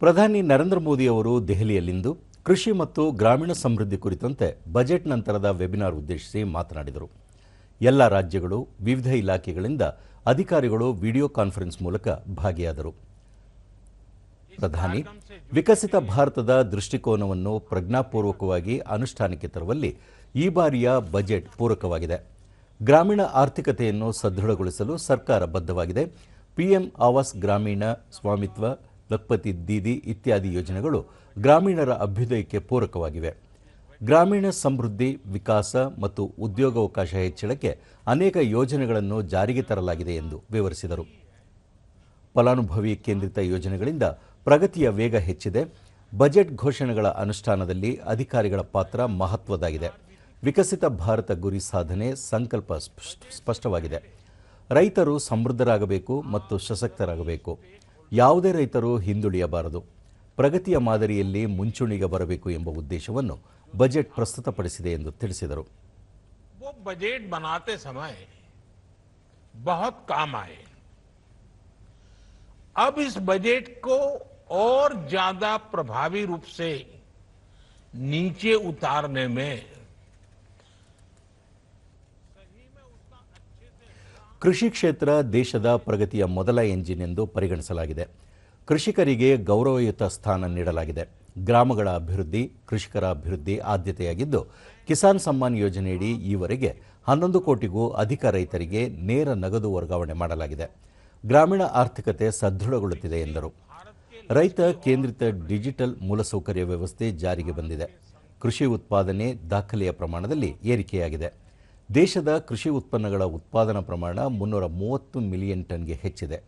ಪ್ರಧಾನಿ ನರೇಂದ್ರ ಮೋದಿ ಅವರು ದೆಹಲಿಯಲ್ಲಿಂದು ಕೃಷಿ ಮತ್ತು ಗ್ರಾಮೀಣ ಸಮೃದ್ಧಿ ಕುರಿತಂತೆ ಬಜೆಟ್ ನಂತರದ ವೆಬಿನಾರ್ ಉದ್ದೇಶಿಸಿ ಮಾತನಾಡಿದರು. ಎಲ್ಲ ರಾಜ್ಯಗಳು, ವಿವಿಧ ಇಲಾಖೆಗಳಿಂದ ಅಧಿಕಾರಿಗಳು ವಿಡಿಯೋ ಕಾನ್ಫರೆನ್ಸ್ ಮೂಲಕ ಭಾಗಿಯಾದರು. ಪ್ರಧಾನಿ, ವಿಕಸಿತ ಭಾರತದ ದೃಷ್ಟಿಕೋನವನ್ನು ಪ್ರಜ್ಞಾಪೂರ್ವಕವಾಗಿ ಅನುಷ್ಠಾನಕ್ಕೆ ತರುವಲ್ಲಿ ಈ ಬಾರಿಯ ಬಜೆಟ್ ಪೂರಕವಾಗಿದೆ. ಗ್ರಾಮೀಣ ಆರ್ಥಿಕತೆಯನ್ನು ಸದೃಢಗೊಳಿಸಲು ಸರ್ಕಾರ ಬದ್ಧವಾಗಿದೆ. ಪಿಎಂ ಆವಾಸ್ ಗ್ರಾಮೀಣ ಸ್ವಾಮಿತ್ವ ಲಖ್ಪತಿ ದೀದಿ ಇತ್ಯಾದಿ ಯೋಜನೆಗಳು ಗ್ರಾಮೀಣರ ಅಭ್ಯುದಯಕ್ಕೆ ಪೂರಕವಾಗಿವೆ. ಗ್ರಾಮೀಣ ಸಮೃದ್ಧಿ, ವಿಕಾಸ ಮತ್ತು ಉದ್ಯೋಗಾವಕಾಶ ಹೆಚ್ಚಳಕ್ಕೆ ಅನೇಕ ಯೋಜನೆಗಳನ್ನು ಜಾರಿಗೆ ತರಲಾಗಿದೆ ಎಂದು ವಿವರಿಸಿದರು. ಫಲಾನುಭವಿ ಕೇಂದ್ರಿತ ಯೋಜನೆಗಳಿಂದ ಪ್ರಗತಿಯ ವೇಗ ಹೆಚ್ಚಿದೆ. ಬಜೆಟ್ ಘೋಷಣೆಗಳ ಅನುಷ್ಠಾನದಲ್ಲಿ ಅಧಿಕಾರಿಗಳ ಪಾತ್ರ ಮಹತ್ವದಾಗಿದೆ ವಿಕಸಿತ ಭಾರತ ಗುರಿ ಸಾಧನೆ ಸಂಕಲ್ಪ ಸ್ಪಷ್ಟ- ಸ್ಪಷ್ಟವಾಗಿದೆ. ರೈತರು ಸಮೃದ್ಧರಾಗಬೇಕು ಮತ್ತು ಸಶಕ್ತರಾಗಬೇಕು. ಯಾವುದೇ ರೈತರು ಹಿಂದುಳಿಯಬಾರದು ಪ್ರಗತಿಯ ಮಾದರಿಯಲ್ಲಿ ಮುಂಚೂಣಿಗೆ ಬರಬೇಕು ಎಂಬ ಉದ್ದೇಶವನ್ನು ಬಜೆಟ್ ಪ್ರಸ್ತುತಪಡಿಸಿದೆ ಎಂದು ತಿಳಿಸಿದರು वो बजट बनाते समय बहुत काम आए अब इस बजट को और ज्यादा प्रभावी रूप से नीचे उतारने में ಕೃಷಿ ಕ್ಷೇತ್ರ ದೇಶದ ಪ್ರಗತಿಯ ಮೊದಲ ಎಂಜಿನ್ ಎಂದು ಪರಿಗಣಿಸಲಾಗಿದೆ. ಕೃಷಿಕರಿಗೆ ಗೌರವಯುತ ಸ್ಥಾನ ನೀಡಲಾಗಿದೆ. ಗ್ರಾಮಗಳ ಅಭಿವೃದ್ಧಿ, ಕೃಷಿಕರ ಅಭಿವೃದ್ಧಿ ಆದ್ಯತೆಯಾಗಿದ್ದು, ಕಿಸಾನ್ ಸಮ್ಮಾನ್ ಯೋಜನೆಯಡಿ ಈವರೆಗೆ ಹನ್ನೊಂದು ಕೋಟಿಗೂ ಅಧಿಕ ರೈತರಿಗೆ ನೇರ ನಗದು ವರ್ಗಾವಣೆ ಮಾಡಲಾಗಿದೆ. ಗ್ರಾಮೀಣ ಆರ್ಥಿಕತೆ ಸದೃಢಗೊಳ್ಳುತ್ತಿದೆ ಎಂದರು. ರೈತ ಕೇಂದ್ರಿತ ಡಿಜಿಟಲ್ ಮೂಲಸೌಕರ್ಯ ವ್ಯವಸ್ಥೆ ಜಾರಿಗೆ ಬಂದಿದೆ. ಕೃಷಿ ಉತ್ಪಾದನೆ ದಾಖಲೆಯ ಪ್ರಮಾಣದಲ್ಲಿ ಏರಿಕೆಯಾಗಿದೆ. ದೇಶದ ಕೃಷಿ ಉತ್ಪನ್ನಗಳ ಉತ್ಪಾದನಾ ಪ್ರಮಾಣ ಮುನ್ನೂರ ಮೂವತ್ತು ಮಿಲಿಯನ್ ಟನ್ಗೆ ಹೆಚ್ಚಿದೆ.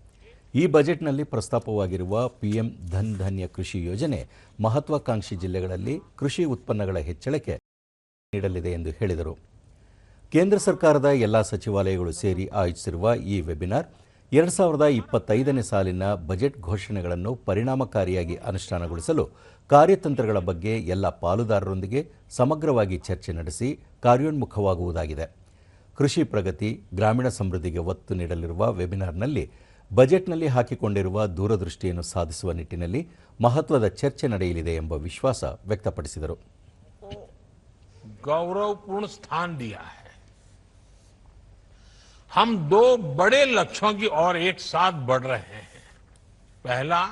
ಈ ಬಜೆಟ್ನಲ್ಲಿ ಪ್ರಸ್ತಾಪವಾಗಿರುವ ಪಿಎಂ ಧನ್ ಧಾನ್ಯ ಕೃಷಿ ಯೋಜನೆ ಮಹತ್ವಾಕಾಂಕ್ಷಿ ಜಿಲ್ಲೆಗಳಲ್ಲಿ ಕೃಷಿ ಉತ್ಪನ್ನಗಳ ಹೆಚ್ಚಳಕ್ಕೆ ನೀಡಲಿದೆ ಎಂದು ಹೇಳಿದರು. ಕೇಂದ್ರ ಸರ್ಕಾರದ ಎಲ್ಲ ಸಚಿವಾಲಯಗಳು ಸೇರಿ ಆಯೋಜಿಸಿರುವ ಈ ವೆಬಿನಾರ್ ಎರಡು ಸಾವಿರದ ಇಪ್ಪತ್ತೈದನೇ ಸಾಲಿನ ಬಜೆಟ್ ಘೋಷಣೆಗಳನ್ನು ಪರಿಣಾಮಕಾರಿಯಾಗಿ ಅನುಷ್ಠಾನಗೊಳಿಸಲು ಕಾರ್ಯತಂತ್ರಗಳ ಬಗ್ಗೆ ಎಲ್ಲ ಪಾಲುದಾರರೊಂದಿಗೆ ಸಮಗ್ರವಾಗಿ ಚರ್ಚೆ ನಡೆಸಿ ಕಾರ್ಯೋನ್ಮುಖವಾಗುವುದಾಗಿದೆ. ಕೃಷಿ ಪ್ರಗತಿ, ಗ್ರಾಮೀಣ ಸಮೃದ್ಧಿಗೆ ಒತ್ತು ನೀಡಲಿರುವ ವೆಬಿನಾರ್ನಲ್ಲಿ ಬಜೆಟ್ನಲ್ಲಿ ಹಾಕಿಕೊಂಡಿರುವ ದೂರದೃಷ್ಟಿಯನ್ನು ಸಾಧಿಸುವ ನಿಟ್ಟಿನಲ್ಲಿ ಮಹತ್ವದ ಚರ್ಚೆ ನಡೆಯಲಿದೆ ಎಂಬ ವಿಶ್ವಾಸ ವ್ಯಕ್ತಪಡಿಸಿದರು. ಗೌರವಪೂರ್ಣ ಸ್ಥಾನ ದಿಯಾ हम दो बड़े लक्ष्यों की ओर एक साथ बढ़ रहे हैं। पहला,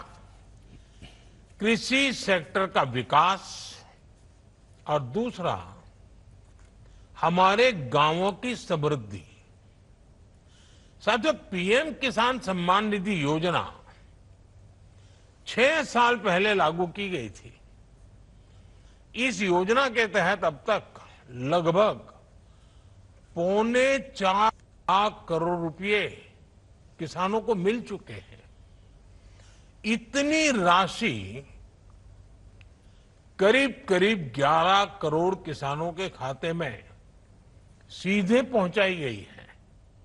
कृषि सेक्टर का विकास। और दूसरा, हमारे गाँवों की समृद्धि। साथियों, पीएम किसान सम्मान निधि योजना छह साल पहले लागू की गई थी। इस योजना के तहत अब तक लगभग पौने चार लाख करोड़ रुपए किसानों को मिल चुके हैं। इतनी राशि करीब करीब 11 करोड़ किसानों के खाते में सीधे पहुंचाई गई है।